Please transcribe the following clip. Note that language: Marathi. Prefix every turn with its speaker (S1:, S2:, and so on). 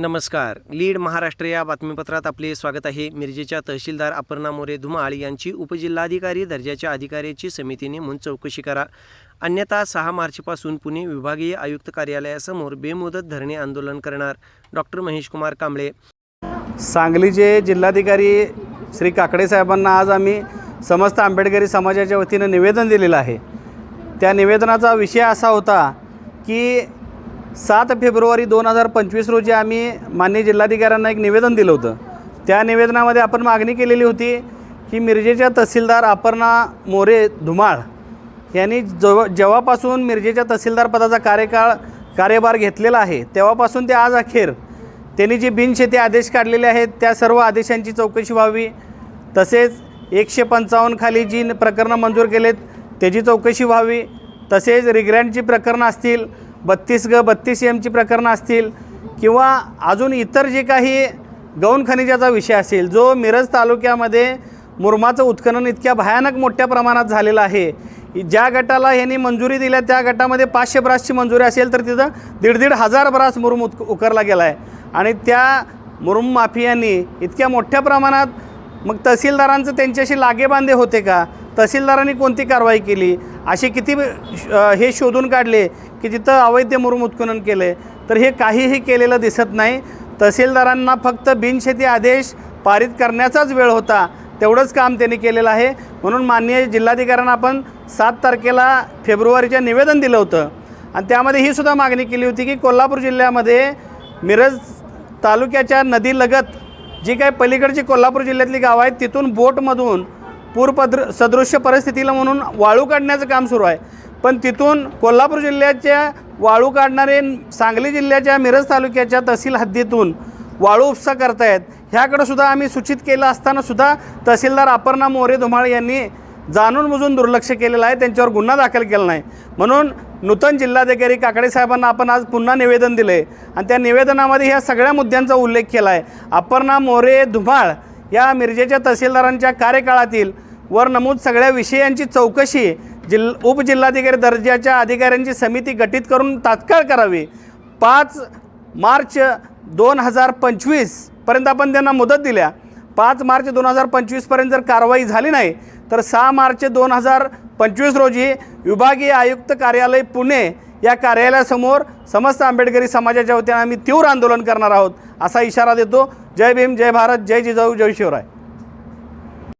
S1: नमस्कार. लीड महाराष्ट्र या बातमीपत्रात आपले स्वागत आहे. मिरजेच्या तहसीलदार अपर्णा मोरे धुमाळ यांची उपजिल्हाधिकारी दर्जाच्या अधिकाऱ्याची समिती नेमून चौकशी करा. अन्यथा सहा मार्चपासून पुणे विभागीय आयुक्त कार्यालयासमोर बेमुदत धरणे आंदोलन करणार. डॉक्टर महेशकुमार कांबळे.
S2: सांगलीचे जिल्हाधिकारी श्री काकडे साहेबांना आज आम्ही समस्त आंबेडकरी समाजाच्या वतीनं निवेदन दिलेलं आहे. त्या निवेदनाचा विषय असा होता की सात फेब्रुवारी दोन हजार पंचवीस रोजी आम्ही मान्य जिल्हाधिकाऱ्यांना एक निवेदन दिलं होतं. त्या निवेदनामध्ये आपण मागणी केलेली होती की मिरजेच्या तहसीलदार अपर्णा मोरे धुमाळ यांनी जव जेव्हापासून मिरजेच्या तहसीलदार पदाचा कार्यकाळ कार्यभार घेतलेला आहे तेव्हापासून ते आज अखेर त्यांनी जे बिनशेती आदेश काढलेले आहेत त्या सर्व आदेशांची चौकशी व्हावी. तसेच एकशे पंचावन्न खाली जी न- प्रकरणं मंजूर केलेत त्याची चौकशी व्हावी. तसेच रिग्रँटची प्रकरणं असतील बत्तीस ग बत्तीस एमची प्रकरणं असतील किंवा अजून इतर जे काही गौण खनिजाचा विषय असेल जो मिरज तालुक्यामध्ये मुरमाचं उत्खनन इतक्या भयानक मोठ्या प्रमाणात झालेलं आहे ज्या गटाला यांनी मंजुरी दिल्या त्या गटामध्ये पाचशे ब्रासची मंजुरी असेल तर तिथं दीड दीड हजार ब्रास मुरुम उत उकरला गेला आहे. आणि त्या मुरुम माफियांनी इतक्या मोठ्या प्रमाणात मग तहसीलदारांचं त्यांच्याशी लागेबांधे होते का? तहसीलदारांनी कोणती कारवाई केली? असे किती हे शोधून काढले की तिथं अवैध मुरुम उत्खनन केले तर हे काहीही केलेलं दिसत नाही. तहसीलदारांना फक्त बिनशेती आदेश पारित करण्याचाच वेळ होता. तेवढंच काम त्यांनी केलेलं आहे. म्हणून माननीय जिल्हाधिकाऱ्यांना आपण सात तारखेला फेब्रुवारीच्या निवेदन दिलं होतं. आणि त्यामध्ये ही सुद्धा मागणी केली होती की कोल्हापूर जिल्ह्यामध्ये मिरज तालुक्याच्या नदीलगत जी काही पलीकडची कोल्हापूर जिल्ह्यातली गावं आहेत तिथून बोटमधून पूरपद्र सदृश्य परिस्थितीला म्हणून वाळू काढण्याचं काम सुरू आहे. पण तिथून कोल्हापूर जिल्ह्याच्या वाळू काढणारे सांगली जिल्ह्याच्या मिरज तालुक्याच्या तहसील हद्दीतून वाळू उपसा करतायत. ह्याकडं सुद्धा आम्ही सूचित केलं असताना सुद्धा तहसीलदार अपर्णा मोरे धुमाळ यांनी जाणून बुजून दुर्लक्ष केलेलं आहे. त्यांच्यावर गुन्हा दाखल केला नाही. म्हणून नूतन जिल्हाधिकारी काकडे साहेबांना आपण आज पुन्हा निवेदन दिलं आहे आणि त्या निवेदनामध्ये ह्या सगळ्या मुद्द्यांचा उल्लेख केला आहे अपर्णा मोरे धुमाळ या मिरजेच्या तहसीलदारांच्या कार्यकाळातील वर नमूद सगळ्या विषयांची चौकशी जिल उपजिल्हाधिकारी दर्जाच्या अधिकाऱ्यांची समिती गठीत करून तात्काळ करावी. पाच मार्च दोन हजार पंचवीसपर्यंत आपण त्यांना मुदत दिल्या. पाच मार्च दोन हजार पंचवीसपर्यंत जर कारवाई झाली नाही तर सहा मार्च दोन हजार पंचवीस रोजी विभागीय आयुक्त कार्यालय पुणे या कार्यालयासमोर समस्त आंबेडकरी समाजाच्या वतीनं आम्ही तीव्र आंदोलन करणार आहोत असा इशारा देतो. जय भीम जय भारत जय जिजाऊ जय शिवराय.